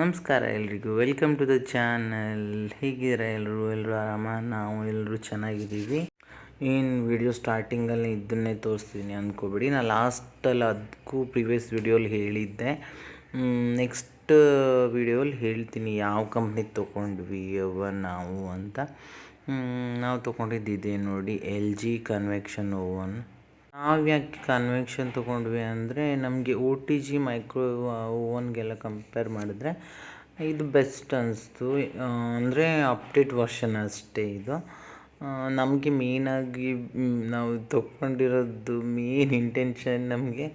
ನಮಸ್ಕಾರ ಎಲ್ರಿಗೂ. Welcome to the channel ಹೇಗಿದ್ದೀರಾ ಎಲ್ಲರೂ ಎಲ್ಲರೂ ಆರಾಮ? ನಾವು ಎಲ್ಲರೂ ಚೆನ್ನಾಗಿದ್ದೀವಿ. ಏನು ವಿಡಿಯೋ ಸ್ಟಾರ್ಟಿಂಗಲ್ಲಿ ಇದನ್ನೇ ತೋರಿಸ್ತೀನಿ ಅಂದ್ಕೋಬೇಡಿ ನಾನು ಲಾಸ್ಟಲ್ಲಿ ಅದಕ್ಕೂ ಪ್ರಿವಿಯಸ್ ವಿಡಿಯೋಲಿ ಹೇಳಿದ್ದೆ. ನೆಕ್ಸ್ಟ್ ವಿಡಿಯೋಲಿ ಹೇಳ್ತೀನಿ ಯಾವ ಕಂಪ್ನಿ ತೊಗೊಂಡ್ವಿ ಅವ ನಾವು ಅಂತ. ನಾವು ತೊಗೊಂಡಿದ್ದಿದೆ ನೋಡಿ ಎಲ್ ಜಿ ಕನ್ವೆಕ್ಷನ್ ಓವನ್ ನಾವು ಯಾಕೆ ಕನ್ವೆಕ್ಷನ್ ತೊಗೊಂಡ್ವಿ ಅಂದರೆ ನಮಗೆ ಓ ಟಿ ಜಿ ಮೈಕ್ರೋ ಓವನ್ಗೆಲ್ಲ ಕಂಪೇರ್ ಮಾಡಿದ್ರೆ ಇದು ಬೆಸ್ಟ್ ಅನ್ನಿಸ್ತು ಅಂದರೆ ಅಪ್ಡೇಟ್ ವರ್ಷನ್ ಅಷ್ಟೇ ಇದು. ನಮಗೆ ಮೇಯ್ನಾಗಿ ನಾವು ತೊಗೊಂಡಿರೋದು ಮೇನ್ ಇಂಟೆನ್ಷನ್ ನಮಗೆ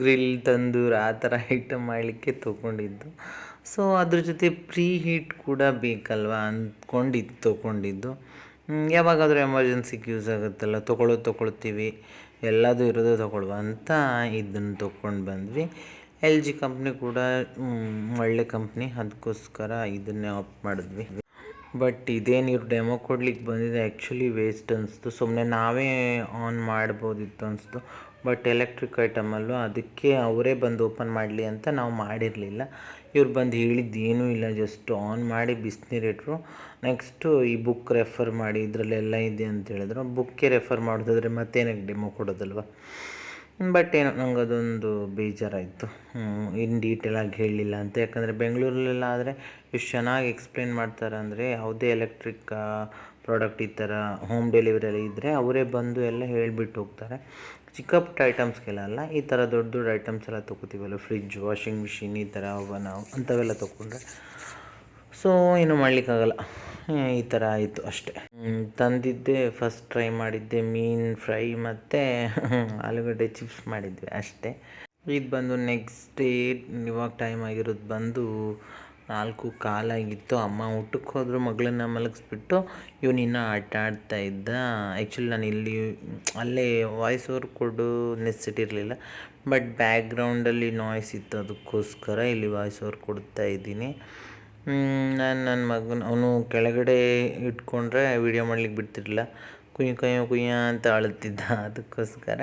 ಗ್ರಿಲ್ ತಂದೂರು ಆ ಥರ ಐಟಮ್ ಮಾಡಲಿಕ್ಕೆ ತೊಗೊಂಡಿದ್ದು. ಸೊ ಅದ್ರ ಜೊತೆ ಪ್ರೀ ಹೀಟ್ ಕೂಡ ಬೇಕಲ್ವಾ ಅಂದ್ಕೊಂಡಿದ್ದು ತೊಗೊಂಡಿದ್ದು. ಯಾವಾಗಾದರೂ ಎಮರ್ಜೆನ್ಸಿಗೆ ಯೂಸ್ ಆಗುತ್ತಲ್ಲ, ತೊಗೊಳ್ಳೋದು ತೊಗೊಳ್ತೀವಿ. ಎಲ್ಲದೂ ಇರೋದು ತೊಗೊಳ್ಳುವ ಅಂತ ಇದನ್ನು ತೊಗೊಂಡು ಬಂದ್ವಿ. ಎಲ್ ಜಿ ಕಂಪ್ನಿ ಕೂಡ ಒಳ್ಳೆ ಕಂಪ್ನಿ ಅದಕ್ಕೋಸ್ಕರ ಇದನ್ನೇ ಆಪ್ ಮಾಡಿದ್ವಿ. ಬಟ್ ಇದೇನು ಇವ್ರು ಡೆಮೋ ಕೊಡ್ಲಿಕ್ಕೆ ಬಂದಿದೆ ಆ್ಯಕ್ಚುಲಿ ವೇಸ್ಟ್ ಅನಿಸ್ತು. ಸುಮ್ಮನೆ ನಾವೇ ಆನ್ ಮಾಡ್ಬೋದಿತ್ತು ಅನಿಸ್ತು. ಬಟ್ ಎಲೆಕ್ಟ್ರಿಕ್ ಐಟಮಲ್ಲೂ ಅದಕ್ಕೆ ಅವರೇ ಬಂದು ಓಪನ್ ಮಾಡಲಿ ಅಂತ ನಾವು ಮಾಡಿರಲಿಲ್ಲ. ಇವ್ರು ಬಂದು ಹೇಳಿದ್ದು ಏನೂ ಇಲ್ಲ ಜಸ್ಟ್ ಆನ್ ಮಾಡಿ ಬಿಸಿನೀರಿಟ್ರು ನೆಕ್ಸ್ಟು ಈ ಬುಕ್ ರೆಫರ್ ಮಾಡಿ, ಇದರಲ್ಲೆಲ್ಲ ಇದೆ ಅಂತ ಹೇಳಿದ್ರು. ಬುಕ್ಕೇ ರೆಫರ್ ಮಾಡೋದಾದ್ರೆ ಮತ್ತೇನಕ್ಕೆ ಡೆಮೋ ಕೊಡೋದಲ್ವ? ಬಟ್ ಏನೋ, ನಂಗೆ ಅದೊಂದು ಬೇಜಾರಾಯಿತು. ಇನ್ ಡೀಟೇಲಾಗಿ ಹೇಳಲಿಲ್ಲ ಅಂತ. ಯಾಕಂದರೆ ಬೆಂಗಳೂರಲ್ಲೆಲ್ಲ ಆದರೆ ಇಷ್ಟು ಚೆನ್ನಾಗಿ ಎಕ್ಸ್ಪ್ಲೇನ್ ಮಾಡ್ತಾರೆ ಅಂದರೆ ಯಾವುದೇ ಎಲೆಕ್ಟ್ರಿಕ್ ಪ್ರಾಡಕ್ಟ್ ಈ ಥರ ಹೋಮ್ ಡೆಲಿವರಿ ಇದ್ದರೆ ಅವರೇ ಬಂದು ಎಲ್ಲ ಹೇಳಿಬಿಟ್ಟು ಹೋಗ್ತಾರೆ. ಚಿಕ್ಕ ಪುಟ್ಟ ಐಟಮ್ಸ್ಗೆಲ್ಲ ಅಲ್ಲ, ಈ ಥರ ದೊಡ್ಡ ದೊಡ್ಡ ಐಟಮ್ಸ್ ಎಲ್ಲ ತೊಗೋತೀವಲ್ಲ ಫ್ರಿಜ್ ವಾಷಿಂಗ್ ಮಿಷಿನ್ ಈ ಥರ ಅವನ ಅಂಥವೆಲ್ಲ ತೊಗೊಂಡ್ರೆ. ಸೊ ಏನು ಮಾಡಲಿಕ್ಕಾಗಲ್ಲ. ಈ ಥರ ಆಯಿತು ಅಷ್ಟೇ. ತಂದಿದ್ದೆ ಫಸ್ಟ್ ಟ್ರೈ ಮಾಡಿದ್ದೆ, ಮೀನು ಫ್ರೈ ಮತ್ತು ಆಲೂಗಡ್ಡೆ ಚಿಪ್ಸ್ ಮಾಡಿದ್ವಿ ಅಷ್ಟೇ. ಇದು ಬಂದು ನೆಕ್ಸ್ಟ್ ಡೇ ಇವಾಗ ಟೈಮ್ ಆಗಿರೋದು ಬಂದು ನಾಲ್ಕು ಕಾಲಾಗಿತ್ತು ಅಮ್ಮ ಊಟಕ್ಕೆ ಹೋದ್ರು, ಮಗಳನ್ನ ಮಲಗಿಸ್ಬಿಟ್ಟು ಇವನು ಇನ್ನೂ ಆಟ ಆಡ್ತಾ ಇದ್ದ. ಆ್ಯಕ್ಚುಲಿ ನಾನು ಇಲ್ಲಿ, ಅಲ್ಲೇ ವಾಯ್ಸ್ ಓವರ್ ಕೊಡೋ ನೆಸ್ಸಿಟಿ ಇರಲಿಲ್ಲ. ಬಟ್ ಬ್ಯಾಕ್ಗ್ರೌಂಡಲ್ಲಿ ನಾಯ್ಸ್ ಇತ್ತು ಅದಕ್ಕೋಸ್ಕರ ಇಲ್ಲಿ ವಾಯ್ಸ್ ಓವರ್ ಕೊಡ್ತಾ ಇದ್ದೀನಿ. ನಾನು ನನ್ನ ಮಗನ ಅವನು ಕೆಳಗಡೆ ಇಟ್ಕೊಂಡ್ರೆ ವೀಡಿಯೋ ಮಾಡ್ಲಿಕ್ಕೆ ಬಿಡ್ತಿರಲಿಲ್ಲ. ಕುಯ್ಯ ಕುಯ್ಯ ಕುಯ್ಯ ಅಂತ ಅಳುತ್ತಿದ್ದ ಅದಕ್ಕೋಸ್ಕರ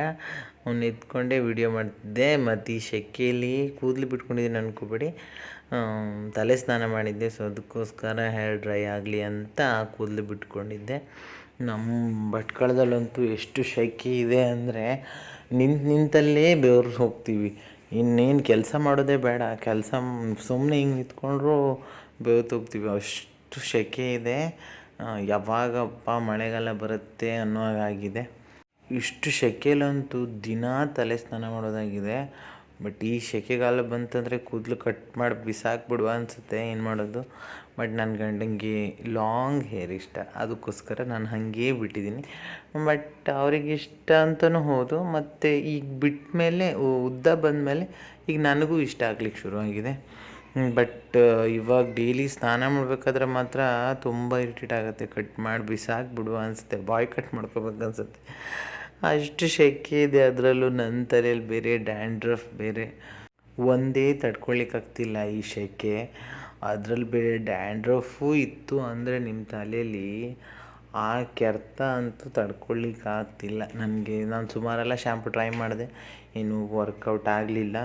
ಅವ್ನು ಎತ್ಕೊಂಡೇ ವೀಡಿಯೋ ಮಾಡ್ತಿದ್ದೆ. ಮತ್ತು ಈ ಸೆಕೆಯಲ್ಲಿ ಕೂದಲು ಬಿಟ್ಕೊಂಡಿದ್ದೀನಿ ಅನ್ಕೋಬೇಡಿ. ತಲೆ ಸ್ನಾನ ಮಾಡಿದ್ದೆ. ಸೊ ಅದಕ್ಕೋಸ್ಕರ ಹೇರ್ ಡ್ರೈ ಆಗಲಿ ಅಂತ ಕೂದಲು ಬಿಟ್ಕೊಂಡಿದ್ದೆ. ನಮ್ಮ ಭಟ್ಕಳದಲ್ಲಂತೂ ಎಷ್ಟು ಸೆಕೆ ಇದೆ ಅಂದರೆ ನಿಂತು ನಿಂತಲ್ಲೇ ಬೆವರು ಹೋಗ್ತೀವಿ. ಇನ್ನೇನು ಕೆಲಸ ಮಾಡೋದೇ ಬೇಡ. ಕೆಲಸ ಸುಮ್ಮನೆ ಹಿಂಗೆ ನಿಂತ್ಕೊಂಡ್ರೂ ಹೋಗ್ತೀವಿ. ಅಷ್ಟು ಸೆಕೆ ಇದೆ. ಯಾವಾಗಪ್ಪ ಮಳೆಗಾಲ ಬರುತ್ತೆ ಅನ್ನೋ ಹಾಗಾಗಿದೆ. ಇಷ್ಟು ಸೆಕೆಲಂತೂ ದಿನ ತಲೆ ಸ್ನಾನ ಮಾಡೋದಾಗಿದೆ. ಬಟ್ ಈ ಸೆಕೆಗಾಲ ಬಂತಂದರೆ ಕೂದಲು ಕಟ್ ಮಾಡಿ ಬಿಸಾಕ್ಬಿಡುವ ಅನಿಸುತ್ತೆ ಏನು ಮಾಡೋದು. ಬಟ್ ನನ್ನ ಗಂಡಂಗೆ ಲಾಂಗ್ ಹೇರ್ ಇಷ್ಟ. ಅದಕ್ಕೋಸ್ಕರ ನಾನು ಹಾಗೇ ಬಿಟ್ಟಿದ್ದೀನಿ. ಬಟ್ ಅವ್ರಿಗೆ ಇಷ್ಟ ಅಂತಲೂ ಹೌದು. ಮತ್ತು ಈಗ ಬಿಟ್ಟ ಮೇಲೆ ಉದ್ದ ಬಂದಮೇಲೆ ಈಗ ನನಗೂ ಇಷ್ಟ ಆಗ್ಲಿಕ್ಕೆ ಶುರುವಾಗಿದೆ. ಬಟ್ ಇವಾಗ ಡೈಲಿ ಸ್ನಾನ ಮಾಡಬೇಕಾದ್ರೆ ಮಾತ್ರ ತುಂಬ ಇರಿಟೇಟ್ ಆಗುತ್ತೆ. ಕಟ್ ಮಾಡಿ ಬಿಸಾಕ್ಬಿಡುವ ಅನಿಸುತ್ತೆ. ಬಾಯ್ ಕಟ್ ಮಾಡ್ಕೋಬೇಕು ಅನ್ಸುತ್ತೆ. ಅಷ್ಟು ಸೆಕೆ ಇದೆ ಅದರಲ್ಲೂ ನನ್ನ ತಲೆಯಲ್ಲಿ ಬೇರೆ ಡ್ಯಾಂಡ್ರಫ್ ಬೇರೆ. ಒಂದೇ ತಡ್ಕೊಳ್ಳಿಕ್ಕಾಗ್ತಿಲ್ಲ ಈ ಶೆಕೆ ಅದರಲ್ಲಿ ಬೇರೆ ಡ್ಯಾಂಡ್ರಫು ಇತ್ತು ಅಂದರೆ ನಿಮ್ಮ ತಲೆಯಲ್ಲಿ ಆ ಕೆರ್ತ ಅಂತೂ ತಡ್ಕೊಳ್ಳಿಕ್ಕಾಗ್ತಿಲ್ಲ ನನಗೆ ನಾನು ಸುಮಾರೆಲ್ಲ ಶ್ಯಾಂಪು ಟ್ರೈ ಮಾಡಿದೆ. ಏನು ವರ್ಕೌಟ್ ಆಗಲಿಲ್ಲ.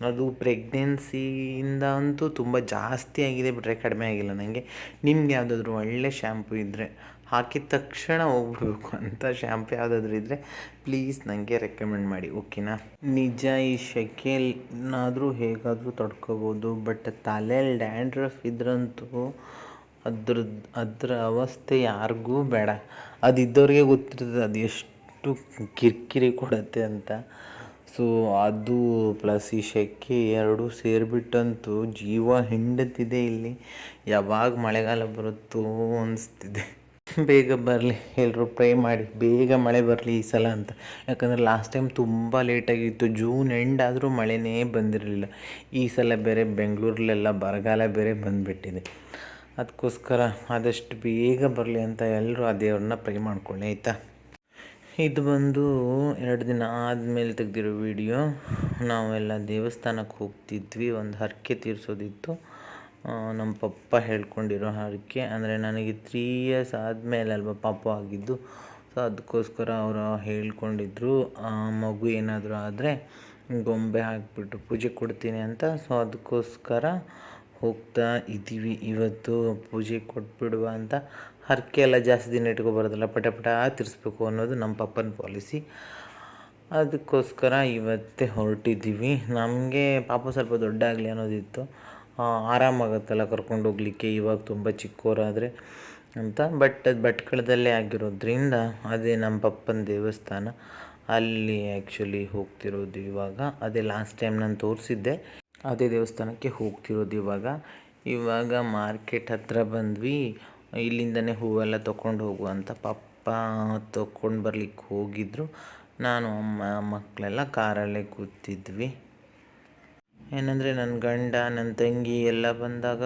ಅದು ಪ್ರೆಗ್ನೆನ್ಸಿಯಿಂದ ಅಂತೂ ತುಂಬ ಜಾಸ್ತಿ ಆಗಿದೆ ಬಿಟ್ಟರೆ ಕಡಿಮೆ ಆಗಿಲ್ಲ. ನನಗೆ ನಿಮ್ಗೆ ಯಾವುದಾದ್ರೂ ಒಳ್ಳೆ ಶ್ಯಾಂಪು ಇದ್ದರೆ ಹಾಕಿದ ತಕ್ಷಣ ಹೋಗ್ಬೇಕು ಅಂತ ಶ್ಯಾಂಪು ಯಾವುದಾದ್ರೂ ಇದ್ದರೆ ಪ್ಲೀಸ್ ನನಗೆ ರೆಕಮೆಂಡ್ ಮಾಡಿ ಓಕೆನಾ ನಿಜ ಈ ಶೆಕೆಲ್ನಾದರೂ ಹೇಗಾದರೂ ತಡ್ಕೋಬೋದು ಬಟ್ ತಲೆಯಲ್ಲಿ ಡ್ಯಾಂಡ್ರಫ್ ಇದ್ರಂತೂ ಅದ್ರ ಅದರ ಅವಸ್ಥೆ ಯಾರಿಗೂ ಬೇಡ. ಅದು ಇದ್ದವ್ರಿಗೆ ಗೊತ್ತಿರ್ತದೆ ಅದು ಎಷ್ಟು ಕಿರಿಕಿರಿ ಕೊಡುತ್ತೆ ಅಂತ. ಸೊ ಅದು ಪ್ಲಸ್ ಈ ಸೆಕೆ ಎರಡೂ ಸೇರಿಬಿಟ್ಟಂತೂ ಜೀವ ಹಿಂಡತಿದೆ ಇಲ್ಲಿ. ಯಾವಾಗ ಮಳೆಗಾಲ ಬರುತ್ತೋ ಅನಿಸ್ತಿದೆ. ಬೇಗ ಬರಲಿ ಎಲ್ಲರೂ ಪ್ರೇ ಮಾಡಿ, ಬೇಗ ಮಳೆ ಬರಲಿ ಈ ಸಲ ಅಂತ. ಯಾಕಂದರೆ ಲಾಸ್ಟ್ ಟೈಮ್ ತುಂಬ ಲೇಟಾಗಿತ್ತು ಜೂನ್ ಎಂಡ್ ಆದರೂ ಮಳೆನೇ ಬಂದಿರಲಿಲ್ಲ. ಈ ಸಲ ಬೇರೆ ಬೆಂಗಳೂರಲ್ಲೆಲ್ಲ ಬರಗಾಲ ಬೇರೆ ಬಂದುಬಿಟ್ಟಿದೆ. ಅದಕ್ಕೋಸ್ಕರ ಆದಷ್ಟು ಬೇಗ ಬರಲಿ ಅಂತ ಎಲ್ಲರೂ ಆ ದೇವ್ರನ್ನ ಪ್ರೇ ಮಾಡ್ಕೊಳ್ಳಿ, ಆಯಿತಾ? ಇದು ಬಂದು ಎರಡು ದಿನ ಆದಮೇಲೆ ತೆಗೆದಿರೋ ವಿಡಿಯೋ. ನಾವೆಲ್ಲ ದೇವಸ್ಥಾನಕ್ಕೆ ಹೋಗ್ತಿದ್ವಿ, ಒಂದು ಹರಕೆ ತೀರಿಸೋದಿತ್ತು. ನಮ್ಮ ಪಪ್ಪ ಹೇಳ್ಕೊಂಡಿರೋ ಹರಕೆ. ಅಂದರೆ ನನಗೆ ತ್ರೀ ಇಯರ್ಸ್ ಆದಮೇಲೆ ಅಲ್ವಾ ಪಾಪ ಆಗಿದ್ದು. ಸೊ ಅದಕ್ಕೋಸ್ಕರ ಅವರು ಹೇಳ್ಕೊಂಡಿದ್ರು ಮಗು ಏನಾದರೂ ಆದರೆ ಗೊಂಬೆ ಹಾಕ್ಬಿಟ್ಟು ಪೂಜೆ ಕೊಡ್ತೀನಿ ಅಂತ. ಸೊ ಅದಕ್ಕೋಸ್ಕರ ಹೋಗ್ತಾ ಇದ್ದೀವಿ ಇವತ್ತು ಪೂಜೆ ಕೊಟ್ಬಿಡುವ ಅಂತ ಹರಕೆ ಎಲ್ಲ ಜಾಸ್ತಿ ದಿನ ಇಟ್ಕೊಬಾರ್ದಲ್ಲ, ಪಟ ಪಟ ತಿರ್ಸ್ಬೇಕು ಅನ್ನೋದು ನಮ್ಮ ಪಪ್ಪನ ಪಾಲಿಸಿ. ಅದಕ್ಕೋಸ್ಕರ ಇವತ್ತೇ ಹೊರಟಿದ್ದೀವಿ. ನಮಗೆ ಪಾಪ ಸ್ವಲ್ಪ ದೊಡ್ಡ ಆಗಲಿ ಅನ್ನೋದಿತ್ತು. ಆರಾಮಾಗತ್ತಲ್ಲ ಕರ್ಕೊಂಡು ಹೋಗ್ಲಿಕ್ಕೆ, ಇವಾಗ ತುಂಬ ಚಿಕ್ಕವರಾದರೆ ಅಂತ. ಬಟ್ ಅದು ಭಟ್ಕಳದಲ್ಲೇ ಆಗಿರೋದ್ರಿಂದ ಅದೇ ನಮ್ಮ ಪಪ್ಪನ ದೇವಸ್ಥಾನ, ಅಲ್ಲಿ ಆ್ಯಕ್ಚುಲಿ ಹೋಗ್ತಿರೋದು ಇವಾಗ. ಅದೇ ಲಾಸ್ಟ್ ಟೈಮ್ ನಾನು ತೋರಿಸಿದ್ದೆ, ಅದೇ ದೇವಸ್ಥಾನಕ್ಕೆ ಹೋಗ್ತಿರೋದು ಇವಾಗ. ಇವಾಗ ಮಾರ್ಕೆಟ್ ಹತ್ರ ಬಂದ್ವಿ. ಇಲ್ಲಿಂದನೇ ಹೂವೆಲ್ಲ ತೊಗೊಂಡು ಹೋಗುವ ಅಂತ ಪಪ್ಪ ತೊಗೊಂಡು ಬರ್ಲಿಕ್ಕೆ ಹೋಗಿದ್ರು. ನಾನು ಅಮ್ಮ, ಮಕ್ಕಳೆಲ್ಲ ಕಾರಲ್ಲೇ ಕೂತಿದ್ವಿ. ಏನಂದರೆ ನನ್ನ ಗಂಡ, ನನ್ನ ತಂಗಿ ಎಲ್ಲ ಬಂದಾಗ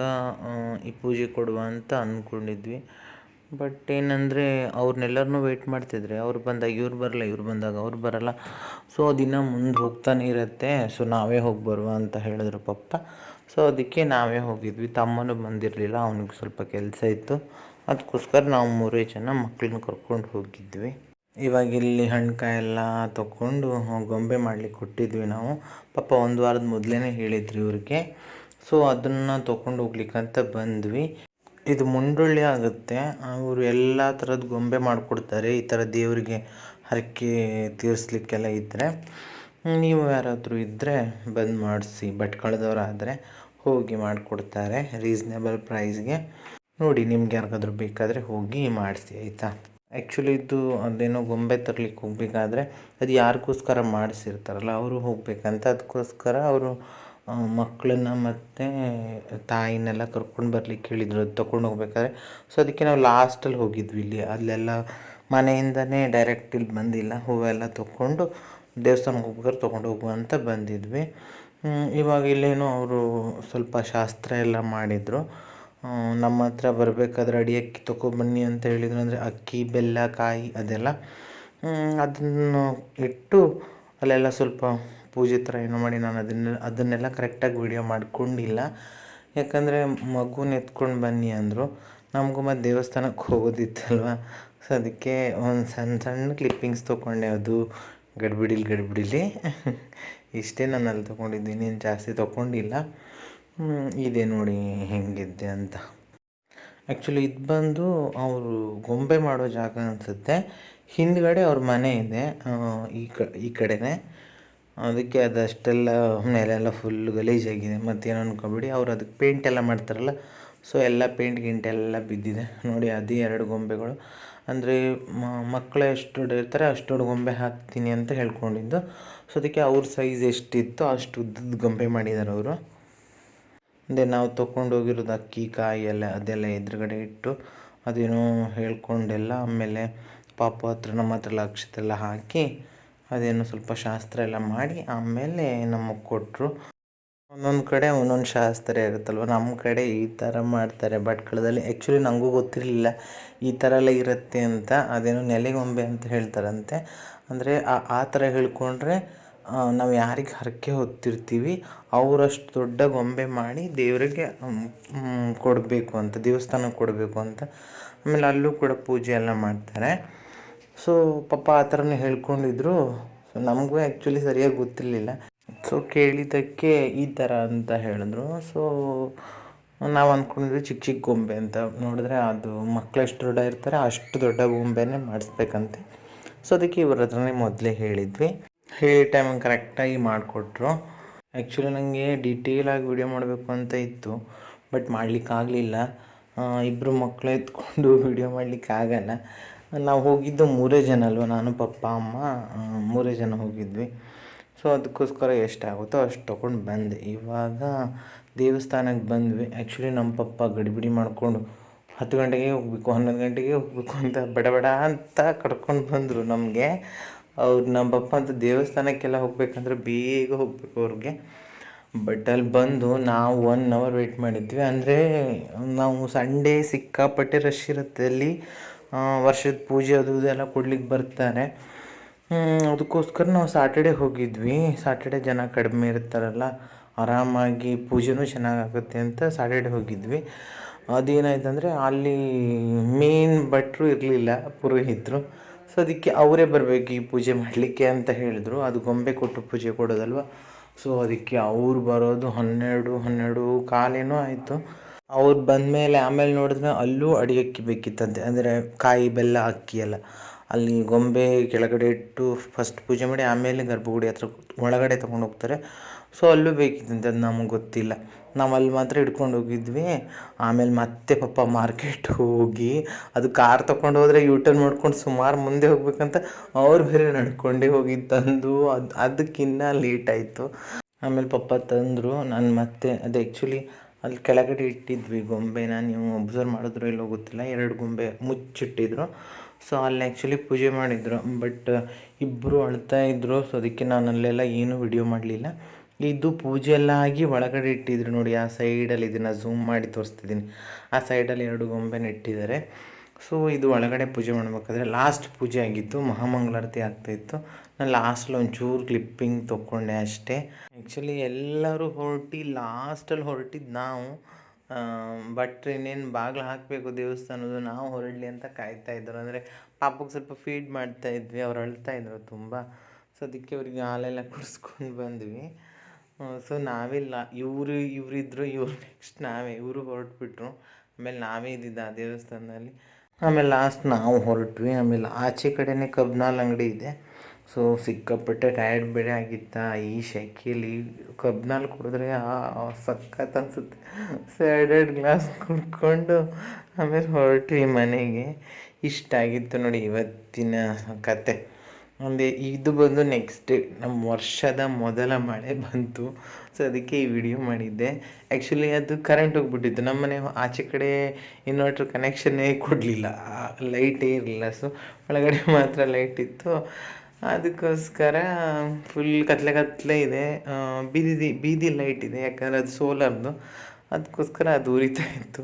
ಈ ಪೂಜೆ ಕೊಡುವ ಅಂತ ಅಂದ್ಕೊಂಡಿದ್ವಿ. ಬಟ್ ಏನಂದರೆ ಅವ್ರನ್ನೆಲ್ಲರನ್ನೂ ವೆಯ್ಟ್ ಮಾಡ್ತಿದ್ರೆ, ಅವ್ರು ಬಂದಾಗ ಇವ್ರು ಬರಲ್ಲ, ಇವ್ರು ಬಂದಾಗ ಅವ್ರು ಬರಲ್ಲ. ಸೊ ದಿನ ಮುಂದೆ ಹೋಗ್ತಾನೆ ಇರುತ್ತೆ. ಸೊ ನಾವೇ ಹೋಗಿ ಬರುವ ಅಂತ ಹೇಳಿದ್ರು ಪಪ್ಪ. ಸೊ ಅದಕ್ಕೆ ನಾವೇ ಹೋಗಿದ್ವಿ. ತಮ್ಮನೂ ಬಂದಿರಲಿಲ್ಲ, ಅವನಿಗೆ ಸ್ವಲ್ಪ ಕೆಲಸ ಇತ್ತು. ಅದಕ್ಕೋಸ್ಕರ ನಾವು ಮೂರೇ ಜನ ಮಕ್ಕಳನ್ನ ಕರ್ಕೊಂಡು ಹೋಗಿದ್ವಿ. ಇವಾಗ ಇಲ್ಲಿ ಹಣ್ಕಾಯಿ ಎಲ್ಲ ತಗೊಂಡು ಗೊಂಬೆ ಮಾಡಲಿಕ್ಕೆ ಕೊಟ್ಟಿದ್ವಿ ನಾವು. ಪಾಪ ಒಂದು ವಾರದ ಮೊದಲೇ ಹೇಳಿದ್ರು ಇವ್ರಿಗೆ. ಸೊ ಅದನ್ನು ತೊಗೊಂಡು ಹೋಗ್ಲಿಕ್ಕಂತ ಬಂದ್ವಿ. ಇದು ಮುಂಡುಳ್ಳಿ ಆಗುತ್ತೆ. ಅವರು ಎಲ್ಲ ಥರದ ಗೊಂಬೆ ಮಾಡಿಕೊಡ್ತಾರೆ. ಈ ಥರ ದೇವರಿಗೆ ಹರಕೆ ತೀರಿಸ್ಲಿಕ್ಕೆಲ್ಲ ಇದ್ದರೆ ನೀವು ಯಾರಾದರೂ ಇದ್ದರೆ ಬಂದು ಮಾಡಿಸಿ. ಭಟ್ಕಳದವರಾದರೆ. ಹೋಗಿ ಮಾಡಿಕೊಡ್ತಾರೆ ರೀಸ್ನೇಬಲ್ ಪ್ರೈಸ್ಗೆ ನೋಡಿ, ನಿಮ್ಗೆ ಯಾರಿಗಾದ್ರೂ ಬೇಕಾದರೆ ಹೋಗಿ ಮಾಡಿಸಿ, ಆಯಿತಾ? ಆ್ಯಕ್ಚುಲಿ ಇದು ಅದೇನೋ ಗೊಂಬೆ ತರಲಿಕ್ಕೆ ಹೋಗಬೇಕಾದ್ರೆ ಅದು ಯಾರಿಗೋಸ್ಕರ ಮಾಡಿಸಿರ್ತಾರಲ್ಲ, ಅವರು ಹೋಗಬೇಕಂತ. ಅದಕ್ಕೋಸ್ಕರ ಅವರು ಮಕ್ಕಳನ್ನ ಮತ್ತು ತಾಯಿನೆಲ್ಲ ಕರ್ಕೊಂಡು ಬರ್ಲಿಕ್ಕೆ ಹೇಳಿದರು, ಅದು ತೊಗೊಂಡು ಹೋಗ್ಬೇಕಾದ್ರೆ. ಸೊ ಅದಕ್ಕೆ ನಾವು ಲಾಸ್ಟಲ್ಲಿ ಹೋಗಿದ್ವಿ ಇಲ್ಲಿ. ಅಲ್ಲೆಲ್ಲ ಮನೆಯಿಂದನೇ ಡೈರೆಕ್ಟ್ ಇಲ್ಲಿ ಬಂದಿಲ್ಲ. ಹೂವೆಲ್ಲ ತೊಗೊಂಡು, ದೇವಸ್ಥಾನಕ್ಕೆ ಹೋಗ್ಬೇಕಾದ್ರೆ ತೊಗೊಂಡು ಹೋಗುವ ಅಂತ ಬಂದಿದ್ವಿ. ಇವಾಗ ಇಲ್ಲೇನೋ ಅವರು ಸ್ವಲ್ಪ ಶಾಸ್ತ್ರ ಎಲ್ಲ ಮಾಡಿದರು. ನಮ್ಮ ಹತ್ರ ಬರಬೇಕಾದ್ರೆ ಅಡಿ ಅಕ್ಕಿ ತೊಗೊಬನ್ನಿ ಅಂತ ಹೇಳಿದ್ರು ಅಂದರೆ ಅಕ್ಕಿ, ಬೆಲ್ಲ, ಕಾಯಿ ಅದೆಲ್ಲ. ಅದನ್ನು ಇಟ್ಟು ಅಲ್ಲೆಲ್ಲ ಸ್ವಲ್ಪ ಪೂಜೆ ಥರ ಏನೋ ಮಾಡಿ ನಾನು ಅದನ್ನ, ಅದನ್ನೆಲ್ಲ ಕರೆಕ್ಟಾಗಿ ವಿಡಿಯೋ ಮಾಡ್ಕೊಂಡಿಲ್ಲ. ಯಾಕಂದರೆ ಮಗುನ ಎತ್ಕೊಂಡು ಬನ್ನಿ ಅಂದರು. ನಮಗೂ ಮತ್ತು ದೇವಸ್ಥಾನಕ್ಕೆ ಹೋಗೋದಿತ್ತಲ್ವ? ಸೊ ಅದಕ್ಕೆ ಒಂದು ಸಣ್ಣ ಸಣ್ಣ ಕ್ಲಿಪ್ಪಿಂಗ್ಸ್ ತೊಗೊಂಡೆ. ಅದು ಗಡ್ಬಿಡಿಲಿ ಗಡ್ಬಿಡಿಲಿ. ಇಷ್ಟೇ ನಾನು ಅಲ್ಲಿ ತೊಗೊಂಡಿದ್ದೀನಿ ಏನು ಜಾಸ್ತಿ ತೊಗೊಂಡಿಲ್ಲ. ಇದೆ ನೋಡಿ ಹೆಂಗಿದ್ದೆ ಅಂತ. ಆ್ಯಕ್ಚುಲಿ ಇದು ಬಂದು ಅವರು ಗೊಂಬೆ ಮಾಡೋ ಜಾಗ ಅನಿಸುತ್ತೆ. ಹಿಂದ್ಗಡೆ ಅವ್ರ ಮನೆ ಇದೆ ಈ ಕ, ಈ ಕಡೆನೇ. ಅದಕ್ಕೆ ಅದಷ್ಟೆಲ್ಲ ಮೇಲೆಲ್ಲ ಫುಲ್ ಗಲೀಜಾಗಿದೆ ಮತ್ತೇನು ಅನ್ಕೊಬೇಡಿ, ಅವ್ರು ಅದಕ್ಕೆ ಪೇಂಟ್ ಎಲ್ಲ ಮಾಡ್ತಾರಲ್ಲ ಸೊ ಎಲ್ಲ ಪೇಂಟ್ ಗಿಂಟ್ ಎಲ್ಲ ಬಿದ್ದಿದೆ. ನೋಡಿ, ಅದೇ ಎರಡು ಗೊಂಬೆಗಳು. ಅಂದರೆ ಮಕ್ಕಳು ಎಷ್ಟು ಇರ್ತಾರೆ ಅಷ್ಟು ಗೊಂಬೆ ಹಾಕ್ತೀನಿ ಅಂತ ಹೇಳ್ಕೊಂಡಿದ್ದು. ಸೊ ಅದಕ್ಕೆ ಅವ್ರ ಸೈಜ್ ಎಷ್ಟಿತ್ತು ಅಷ್ಟು ಉದ್ದದ ಗೊಂಬೆ ಮಾಡಿದ್ದಾರೆ ಅವರು. ಅದೇ ನಾವು ತೊಗೊಂಡೋಗಿರೋದು ಅಕ್ಕಿ, ಕಾಯಿ ಎಲ್ಲ, ಅದೆಲ್ಲ ಎದುರುಗಡೆ ಇಟ್ಟು ಅದೇನೋ ಹೇಳ್ಕೊಂಡೆಲ್ಲ ಆಮೇಲೆ ಪಾಪ ಹತ್ರ ನಮ್ಮ ಹತ್ರ ಲಕ್ಷತೆಲ್ಲ ಹಾಕಿ ಅದೇನೋ ಸ್ವಲ್ಪ ಶಾಸ್ತ್ರ ಎಲ್ಲ ಮಾಡಿ ಆಮೇಲೆ ನಮಗೆ ಕೊಟ್ಟರು ಒಂದೊಂದು ಕಡೆ ಒಂದೊಂದು ಶಾಸ್ತ್ರ ಇರುತ್ತಲ್ವ? ನಮ್ಮ ಕಡೆ ಈ ಥರ ಮಾಡ್ತಾರೆ. ಭಟ್ಕಳದಲ್ಲಿ ಆ್ಯಕ್ಚುಲಿ ನನಗೂ ಗೊತ್ತಿರಲಿಲ್ಲ. ಈ ಥರ ಎಲ್ಲ ಇರುತ್ತೆ ಅಂತ. ಅದೇನೋ ನೆಲೆಗೊಂಬೆ ಅಂತ ಹೇಳ್ತಾರಂತೆ. ಅಂದರೆ ಆ ಆ ಥರ ಹೇಳ್ಕೊಂಡ್ರೆ ನಾವು ಯಾರಿಗೆ ಹರಕೆ ಹೊತ್ತಿರ್ತೀವಿ, ಅವರಷ್ಟು ದೊಡ್ಡ ಗೊಂಬೆ ಮಾಡಿ ದೇವರಿಗೆ ಕೊಡಬೇಕು ಅಂತ ದೇವಸ್ಥಾನಕ್ಕೆ ಕೊಡಬೇಕು ಅಂತ. ಆಮೇಲೆ ಅಲ್ಲೂ ಕೂಡ ಪೂಜೆ ಎಲ್ಲ ಮಾಡ್ತಾರೆ. ಸೊ ಪಾಪ ಆ ಥರನೇ ಹೇಳ್ಕೊಂಡಿದ್ರು. ಸೊ ನಮಗೂ ಆ್ಯಕ್ಚುಲಿ ಸರಿಯಾಗಿ ಗೊತ್ತಿರಲಿಲ್ಲ. ಸೊ ಕೇಳಿದ್ದಕ್ಕೆ ಈ ಥರ ಅಂತ ಹೇಳಿದ್ರು. ಸೊ ನಾವು ಅಂದ್ಕೊಂಡಿದ್ವಿ ಚಿಕ್ಕ ಚಿಕ್ಕ ಗೊಂಬೆ ಅಂತ. ನೋಡಿದ್ರೆ ಅದು ಮಕ್ಳು ಎಷ್ಟು ದೊಡ್ಡ ಇರ್ತಾರೆ ಅಷ್ಟು ದೊಡ್ಡ ಗೊಂಬೆನೇ ಮಾಡಿಸ್ಬೇಕಂತೆ. ಸೊ ಅದಕ್ಕೆ ಇವ್ರ ಹತ್ರನೇ ಮೊದಲೇ ಹೇಳಿದ್ವಿ. ಹೇಳಿ ಟೈಮಿಂಗ್ ಕರೆಕ್ಟಾಗಿ ಮಾಡಿಕೊಟ್ರು. ಆ್ಯಕ್ಚುಲಿ ನನಗೆ ಡೀಟೇಲಾಗಿ ವಿಡಿಯೋ ಮಾಡಬೇಕು ಅಂತ ಇತ್ತು ಬಟ್ ಮಾಡಲಿಕ್ಕಾಗಲಿಲ್ಲ ಇಬ್ಬರು ಮಕ್ಕಳು ಎತ್ಕೊಂಡು ವಿಡಿಯೋ ಮಾಡಲಿಕ್ಕಾಗಲ್ಲ ನಾವು ಹೋಗಿದ್ದು ಮೂರೇ ಜನ ಅಲ್ವ, ನಾನು, ಪಪ್ಪ, ಅಮ್ಮ ಮೂರೇ ಜನ ಹೋಗಿದ್ವಿ. ಸೊ ಅದಕ್ಕೋಸ್ಕರ ಎಷ್ಟಾಗುತ್ತೋ ಅಷ್ಟು ತೊಗೊಂಡು ಬಂದೆ. ಇವಾಗ ದೇವಸ್ಥಾನಕ್ಕೆ ಬಂದ್ವಿ. ಆ್ಯಕ್ಚುಲಿ ನಮ್ಮ ಪಪ್ಪ ಗಡಿಬಿಡಿ ಮಾಡಿಕೊಂಡು ಹತ್ತು ಗಂಟೆಗೆ ಹೋಗಬೇಕು, ಹನ್ನೊಂದು ಗಂಟೆಗೆ ಹೋಗಬೇಕು ಅಂತ ಬಡ ಬಡ ಅಂತ ಕರ್ಕೊಂಡು ಬಂದರು ನಮಗೆ. ಅವ್ರು ನಮ್ಮ ಪಪ್ಪ ಅಂತ ದೇವಸ್ಥಾನಕ್ಕೆಲ್ಲ ಹೋಗ್ಬೇಕಂದ್ರೆ ಬೇಗ ಹೋಗ್ಬೇಕು ಅವ್ರಿಗೆ. ಬಟ್ ಅಲ್ಲಿ ಬಂದು ನಾವು ಒನ್ ಅವರ್ ವೆಯ್ಟ್ ಮಾಡಿದ್ವಿ. ಅಂದರೆ ನಾವು ಸಂಡೇ ಸಿಕ್ಕಾಪಟ್ಟೆ ರಶ್ ಇರುತ್ತೆ ಅಲ್ಲಿ. ವರ್ಷದ ಪೂಜೆ ಅದು ಇದೆಲ್ಲ ಕೊಡ್ಲಿಕ್ಕೆ ಬರ್ತಾರೆ. ಅದಕ್ಕೋಸ್ಕರ ನಾವು ಸಾಟರ್ಡೆ ಹೋಗಿದ್ವಿ. ಸಾಟರ್ಡೆ ಜನ ಕಡಿಮೆ ಇರ್ತಾರಲ್ಲ, ಆರಾಮಾಗಿ ಪೂಜೆನೂ ಚೆನ್ನಾಗಾಗುತ್ತೆ ಅಂತ ಸಾಟರ್ಡೆ ಹೋಗಿದ್ವಿ. ಅದೇನಾಯ್ತಂದರೆ ಅಲ್ಲಿ ಮೇನ್ ಭಟ್ರು ಇರಲಿಲ್ಲ, ಪುರೋಹಿತರು. ಸೊ ಅದಕ್ಕೆ ಅವರೇ ಬರಬೇಕು ಈ ಪೂಜೆ ಮಾಡಲಿಕ್ಕೆ ಅಂತ ಹೇಳಿದರು. ಅದು ಗೊಂಬೆ ಕೊಟ್ಟು ಪೂಜೆ ಕೊಡೋದಲ್ವ? ಸೊ ಅದಕ್ಕೆ ಅವ್ರು ಬರೋದು ಹನ್ನೆರಡು ಹನ್ನೆರಡು ಕಾಲೇನೋ ಆಯಿತು. ಅವ್ರು ಬಂದಮೇಲೆ ಆಮೇಲೆ ನೋಡಿದ್ರೆ ಅಲ್ಲೂ ಅಡಿಗೆಕ್ಕೆ ಬೇಕಿತ್ತಂತೆ. ಅಂದರೆ ಕಾಯಿ ಬೆಲ್ಲ ಅಕ್ಕಿ ಎಲ್ಲ. ಅಲ್ಲಿ ಗೊಂಬೆ ಕೆಳಗಡೆ ಇಟ್ಟು ಫಸ್ಟ್ ಪೂಜೆ ಮಾಡಿ ಆಮೇಲೆ ಗರ್ಭಗುಡಿ ಹತ್ರ ಒಳಗಡೆ ತೊಗೊಂಡು ಹೋಗ್ತಾರೆ. ಸೊ ಅಲ್ಲೂ ಬೇಕಿತ್ತಂತೆ ಅದು ನಮಗೆ ಗೊತ್ತಿಲ್ಲ. ನಾವು ಅಲ್ಲಿ ಮಾತ್ರ ಹಿಡ್ಕೊಂಡು ಹೋಗಿದ್ವಿ. ಆಮೇಲೆ ಮತ್ತೆ ಪಾಪ ಮಾರ್ಕೆಟ್ ಹೋಗಿ ಅದು ಕಾರ್ ತೊಗೊಂಡು ಹೋದರೆ ಯೂಟರ್ನ್ ಮಾಡ್ಕೊಂಡು ಸುಮಾರು ಮುಂದೆ ಹೋಗ್ಬೇಕಂತ ಅವ್ರು ಬೇರೆ ನಡ್ಕೊಂಡೇ ಹೋಗಿ ತಂದು. ಅದು, ಅದಕ್ಕಿನ್ನ ಲೇಟ್ ಆಯಿತು. ಆಮೇಲೆ ಪಪ್ಪ ತಂದರು. ನಾನು ಮತ್ತೆ, ಅದು ಆ್ಯಕ್ಚುಲಿ ಅಲ್ಲಿ ಕೆಳಗಡೆ ಇಟ್ಟಿದ್ವಿ ಗೊಂಬೆನ. ನೀವು ಅಬ್ಸರ್ವ್ ಮಾಡಿದ್ರು ಇಲ್ಲೋ ಗೊತ್ತಿಲ್ಲ. ಎರಡು ಗೊಂಬೆ ಮುಚ್ಚಿಟ್ಟಿದ್ರು. ಸೊ ಅಲ್ಲಿ ಆ್ಯಕ್ಚುಲಿ ಪೂಜೆ ಮಾಡಿದ್ರು. ಬಟ್ ಇಬ್ಬರು ಅಳ್ತಾ ಇದ್ದರು ಸೊ ಅದಕ್ಕೆ ನಾನು ಅಲ್ಲೆಲ್ಲ ಏನೂ ವಿಡಿಯೋ ಮಾಡಲಿಲ್ಲ. ಇದು ಪೂಜೆ ಎಲ್ಲ ಆಗಿ ಒಳಗಡೆ ಇಟ್ಟಿದ್ರು ನೋಡಿ. ಆ ಸೈಡಲ್ಲಿ ಇದನ್ನು ಝೂಮ್ ಮಾಡಿ ತೋರಿಸ್ತಿದ್ದೀನಿ. ಆ ಸೈಡಲ್ಲಿ ಎರಡು ಗೊಂಬೆನ ಇಟ್ಟಿದ್ದಾರೆ. ಸೊ ಇದು ಒಳಗಡೆ ಪೂಜೆ ಮಾಡಬೇಕಾದ್ರೆ ಲಾಸ್ಟ್ ಪೂಜೆ ಆಗಿತ್ತು. ಮಹಾಮಂಗಳಾರತಿ ಆಗ್ತಾಯಿತ್ತು ನಾನು ಲಾಸ್ಟಲ್ಲಿ ಒಂಚೂರು ಕ್ಲಿಪ್ಪಿಂಗ್ ತೊಗೊಂಡೆ ಅಷ್ಟೇ. ಆ್ಯಕ್ಚುಲಿ ಎಲ್ಲರೂ ಹೊರಟಿ ಲಾಸ್ಟಲ್ಲಿ ಹೊರಟಿದ್ದು ನಾವು. ಬಟ್ ಇನ್ನೇನು ಬಾಗಿಲು ಹಾಕಬೇಕು ದೇವಸ್ಥಾನದ್ದು ನಾವು ಹೊರಡಲಿ ಅಂತ ಕಾಯ್ತಾ ಇದ್ದರು ಅಂದರೆ ಪಾಪಕ್ಕೆ ಸ್ವಲ್ಪ ಫೀಡ್ ಮಾಡ್ತಾ ಇದ್ವಿ, ಅವ್ರು ಅಳ್ತಾ ಇದ್ರು ತುಂಬ. ಸೊ ಅದಕ್ಕೆ ಅವ್ರಿಗೆ ಹಾಲೆಲ್ಲ ಕುಡಿಸ್ಕೊಂಡು ಬಂದ್ವಿ. ಸೊ ನಾವಿಲ್ಲ, ಇವರು ಇವರಿದ್ದರು ಇವ್ರು ನೆಕ್ಸ್ಟ್ ನಾವೇ, ಇವರು ಹೊರಟ್ಬಿಟ್ರು. ಆಮೇಲೆ ನಾವೇ ಇದ್ದಿದ್ದ ಆ ದೇವಸ್ಥಾನದಲ್ಲಿ. ಆಮೇಲೆ ಲಾಸ್ಟ್ ನಾವು ಹೊರಟ್ವಿ. ಆಮೇಲೆ ಆಚೆ ಕಡೆನೇ ಕಬ್ನಾಲ್ ಅಂಗಡಿ ಇದೆ. ಸೊ ಸಿಕ್ಕಾಪಟ್ಟೆ ಟಯರ್ಡ್ ಬೇರೆ ಆಗಿತ್ತ, ಈ ಶೆಕೆಯಲ್ಲಿ ಕಬ್ಬಿನಲ್ಲಿ ಕುಡಿದ್ರೆ ಸಖತ್ ಅನಿಸುತ್ತೆ. ಸೊ ಗ್ಲಾಸ್ ಕುಡ್ಕೊಂಡು ಆಮೇಲೆ ಹೊರಟ್ವಿ ಮನೆಗೆ. ಇಷ್ಟ ಆಗಿತ್ತು ನೋಡಿ ಇವತ್ತಿನ ಕತೆ. ಒಂದು ಇದು ಬಂದು ನೆಕ್ಸ್ಟ್ ನಮ್ಮ ವರ್ಷದ ಮೊದಲ ಮಳೆ ಬಂತು. ಸೊ ಅದಕ್ಕೆ ಈ ವಿಡಿಯೋ ಮಾಡಿದ್ದೆ. ಆ್ಯಕ್ಚುಲಿ ಅದು ಕರೆಂಟ್ ಹೋಗ್ಬಿಟ್ಟಿತ್ತು. ನಮ್ಮ ಮನೆ ಆಚೆ ಕಡೆ ಇನ್ವರ್ಟ್ರ್ ಕನೆಕ್ಷನ್ನೇ ಕೊಡಲಿಲ್ಲ. ಲೈಟೇ ಇರಲಿಲ್ಲ. ಸೊ ಒಳಗಡೆ ಮಾತ್ರ ಲೈಟ್ ಇತ್ತು. ಅದಕ್ಕೋಸ್ಕರ ಫುಲ್ ಕತ್ಲೆ ಕತ್ಲೆ ಇದೆ. ಬೀದಿ ಬೀದಿ ಲೈಟ್ ಇದೆ, ಯಾಕಂದರೆ ಅದು ಸೋಲಾರ್ದು. ಅದಕ್ಕೋಸ್ಕರ ಅದು ಉರಿತಾ ಇತ್ತು.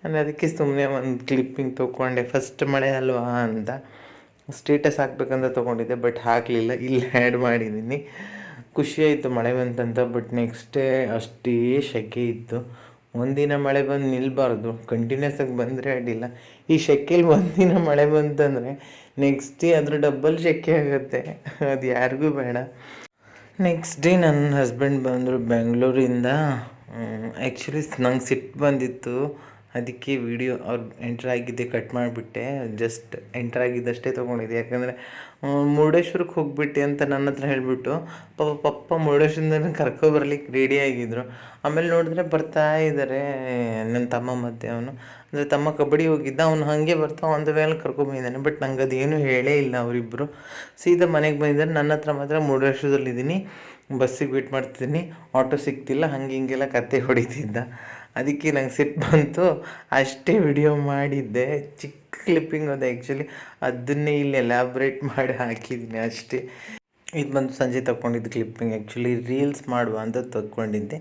ನಾನು ಅದಕ್ಕೆ ಸುಮ್ಮನೆ ಒಂದು ಕ್ಲಿಪ್ಪಿಂಗ್ ತೊಗೊಂಡೆ. ಫಸ್ಟ್ ಮಳೆ ಅಲ್ವಾ ಅಂತ. ಸ್ಟೇಟಸ್ ಹಾಕ್ಬೇಕಂತ ತೊಗೊಂಡಿದ್ದೆ ಬಟ್ ಹಾಕಲಿಲ್ಲ. ಇಲ್ಲಿ ಆ್ಯಡ್ ಮಾಡಿದ್ದೀನಿ ಖುಷಿ ಆಯಿತು ಮಳೆ ಬಂತಂತ ಬಟ್ ನೆಕ್ಸ್ಟ್ ಅಷ್ಟೇ ಸೆಕೆ ಇತ್ತು. ಒಂದಿನ ಮಳೆ ಬಂದು ನಿಲ್ಲಬಾರ್ದು ಕಂಟಿನ್ಯೂಸ್ ಆಗಿ ಬಂದರೆ ಅಡ್ಡಿಲ್ಲ. ಈ ಸೆಕೆಯಲ್ಲಿ ಒಂದಿನ ಮಳೆ ಬಂತಂದರೆ ನೆಕ್ಸ್ಟ್ ಡೇ ಅದ್ರ ಡಬ್ಬಲ್ ಶೆಕೆ ಆಗುತ್ತೆ. ಅದು ಯಾರಿಗೂ ಬೇಡ. ನೆಕ್ಸ್ಟ್ ಡೇ ನನ್ನ ಹಸ್ಬೆಂಡ್ ಬಂದರು ಬೆಂಗಳೂರಿಂದ ಆ್ಯಕ್ಚುಲಿ ನಂಗೆ ಸಿಟ್ಟು ಬಂದಿತ್ತು. ಅದಕ್ಕೆ ವಿಡಿಯೋ ಅವ್ರು ಎಂಟ್ರ್ ಆಗಿದ್ದೆ ಕಟ್ ಮಾಡಿಬಿಟ್ಟೆ. ಜಸ್ಟ್ ಎಂಟ್ರ್ ಆಗಿದ್ದಷ್ಟೇ ತೊಗೊಂಡಿದ್ದೆ. ಯಾಕಂದರೆ ಮುರುಡೇಶ್ವರಕ್ಕೆ ಹೋಗಿಬಿಟ್ಟೆ ಅಂತ ನನ್ನ ಹತ್ರ ಹೇಳಿಬಿಟ್ಟು ಪಪ್ಪ ಪಪ್ಪ ಮುರುಡೇಶ್ವರದಿಂದ ಕರ್ಕೊಬರ್ಲಿಕ್ಕೆ ರೆಡಿ ಆಗಿದ್ದರು ಆಮೇಲೆ ನೋಡಿದ್ರೆ ಬರ್ತಾ ಇದ್ದಾರೆ ನನ್ನ ತಮ್ಮ ಮತ್ತೆ ಅವನು. ಅಂದರೆ ತಮ್ಮ ಕಬಡ್ಡಿ ಹೋಗಿದ್ದ, ಅವನು ಹಾಗೆ ಬರ್ತಾ ಒಂದು ವೇಳೆ ಕರ್ಕೊಂಬಂದಿದ್ದಾನೆ ಬಟ್ ನಂಗೆ ಅದೇನು ಹೇಳೇ ಇಲ್ಲ ಅವರಿಬ್ಬರು ಸೀದಾ ಮನೆಗೆ ಬಂದಿದ್ದಾರೆ. ನನ್ನ ಹತ್ರ ಮಾತ್ರ ಮುರುಡೇಶ್ವರದಲ್ಲಿದ್ದೀನಿ ಬಸ್ಸಿಗೆ ವೇಟ್ ಮಾಡ್ತಿದ್ದೀನಿ. ಆಟೋ ಸಿಗ್ತಿಲ್ಲ. ಹಂಗೆ ಹಿಂಗೆಲ್ಲ ಕತೆ ಹೊಡಿತಿದ್ದ. ಅದಕ್ಕೆ ನಂಗೆ ಸಿಟ್ಟು ಬಂತು. ಅಷ್ಟೇ ವಿಡಿಯೋ ಮಾಡಿದ್ದೆ. ಚಿಕ್ಕ ಕ್ಲಿಪ್ಪಿಂಗ್ ಅದು ಆ್ಯಕ್ಚುಲಿ ಅದನ್ನೇ ಇಲ್ಲಿ ಎಲಾಬ್ರೇಟ್ ಮಾಡಿ ಹಾಕಿದ್ದೀನಿ ಅಷ್ಟೇ. ಇದು ಬಂದು ಸಂಜೆ ತಗೊಂಡಿದ್ದು ಕ್ಲಿಪ್ಪಿಂಗ್ ಆ್ಯಕ್ಚುಲಿ ರೀಲ್ಸ್ ಮಾಡುವ ಅಂತ ತಗೊಂಡಿದ್ದೆ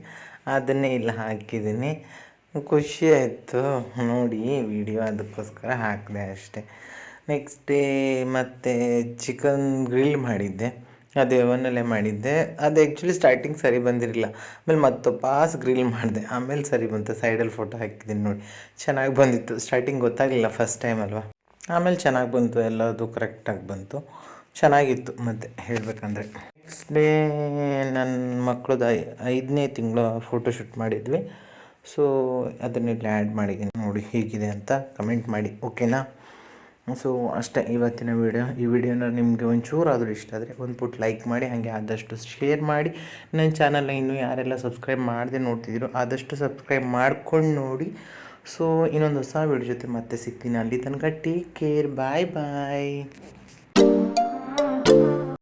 ಅದನ್ನೇ ಇಲ್ಲಿ ಹಾಕಿದ್ದೀನಿ. ಖುಷಿ ಆಯಿತು. ನೋಡಿ ವಿಡಿಯೋ ಅದಕ್ಕೋಸ್ಕರ ಹಾಕಿದೆ ಅಷ್ಟೇ. ನೆಕ್ಸ್ಟ್ ಡೇ ಮತ್ತು ಚಿಕನ್ ಗ್ರಿಲ್ ಮಾಡಿದ್ದೆ. ಅದು ಒನ್ನಲ್ಲೇ ಮಾಡಿದ್ದೆ. ಅದು ಆ್ಯಕ್ಚುಲಿ ಸ್ಟಾರ್ಟಿಂಗ್ ಸರಿ ಬಂದಿರಲಿಲ್ಲ. ಆಮೇಲೆ ಮತ್ತೆ ಪಾಸ್ ಗ್ರಿಲ್ ಮಾಡಿದೆ. ಆಮೇಲೆ ಸರಿ ಬಂತು. ಸೈಡಲ್ಲಿ ಫೋಟೋ ಹಾಕಿದ್ದೀನಿ ನೋಡಿ. ಚೆನ್ನಾಗಿ ಬಂದಿತ್ತು. ಸ್ಟಾರ್ಟಿಂಗ್ ಗೊತ್ತಾಗಲಿಲ್ಲ ಫಸ್ಟ್ ಟೈಮ್ ಅಲ್ವಾ? ಆಮೇಲೆ ಚೆನ್ನಾಗಿ ಬಂತು. ಎಲ್ಲದು ಕರೆಕ್ಟಾಗಿ ಬಂತು. ಚೆನ್ನಾಗಿತ್ತು ಮತ್ತು ಹೇಳಬೇಕಂದ್ರೆ. ನೆಕ್ಸ್ಟ್ ಡೇ ನನ್ನ ಮಕ್ಕಳದ್ದು ಐದನೇ ತಿಂಗಳು ಫೋಟೋ ಶೂಟ್ ಮಾಡಿದ್ವಿ. ಸೊ ಅದನ್ನೆಲ್ಲ ಆ್ಯಡ್ ಮಾಡಿದ್ದೀನಿ. ನೋಡಿ ಹೇಗಿದೆ ಅಂತ ಕಮೆಂಟ್ ಮಾಡಿ ಓಕೆನಾ ಸೊ ಅಷ್ಟೇ ಇವತ್ತಿನ ವಿಡಿಯೋ ಈ ವಿಡಿಯೋನ ನಿಮಗೆ ಒಂಚೂರು ಆದರೂ ಇಷ್ಟ ಆದರೆ ಒಂದು ಪುಟ್ ಲೈಕ್ ಮಾಡಿ, ಹಾಗೆ ಆದಷ್ಟು ಶೇರ್ ಮಾಡಿ. ನನ್ನ ಚಾನಲ್ನ ಇನ್ನೂ ಯಾರೆಲ್ಲ ಸಬ್ಸ್ಕ್ರೈಬ್ ಮಾಡದೆ ನೋಡ್ತಿದ್ದೀರೋ ಆದಷ್ಟು ಸಬ್ಸ್ಕ್ರೈಬ್ ಮಾಡ್ಕೊಂಡು ನೋಡಿ. ಸೊ ಇನ್ನೊಂದು ಹೊಸ ವಿಡಿಯೋ ಜೊತೆ ಮತ್ತೆ ಸಿಗ್ತೀನಿ. ಅಲ್ಲಿ ತನಕ ಟೇಕ್ ಕೇರ್ ಬಾಯ್ ಬಾಯ್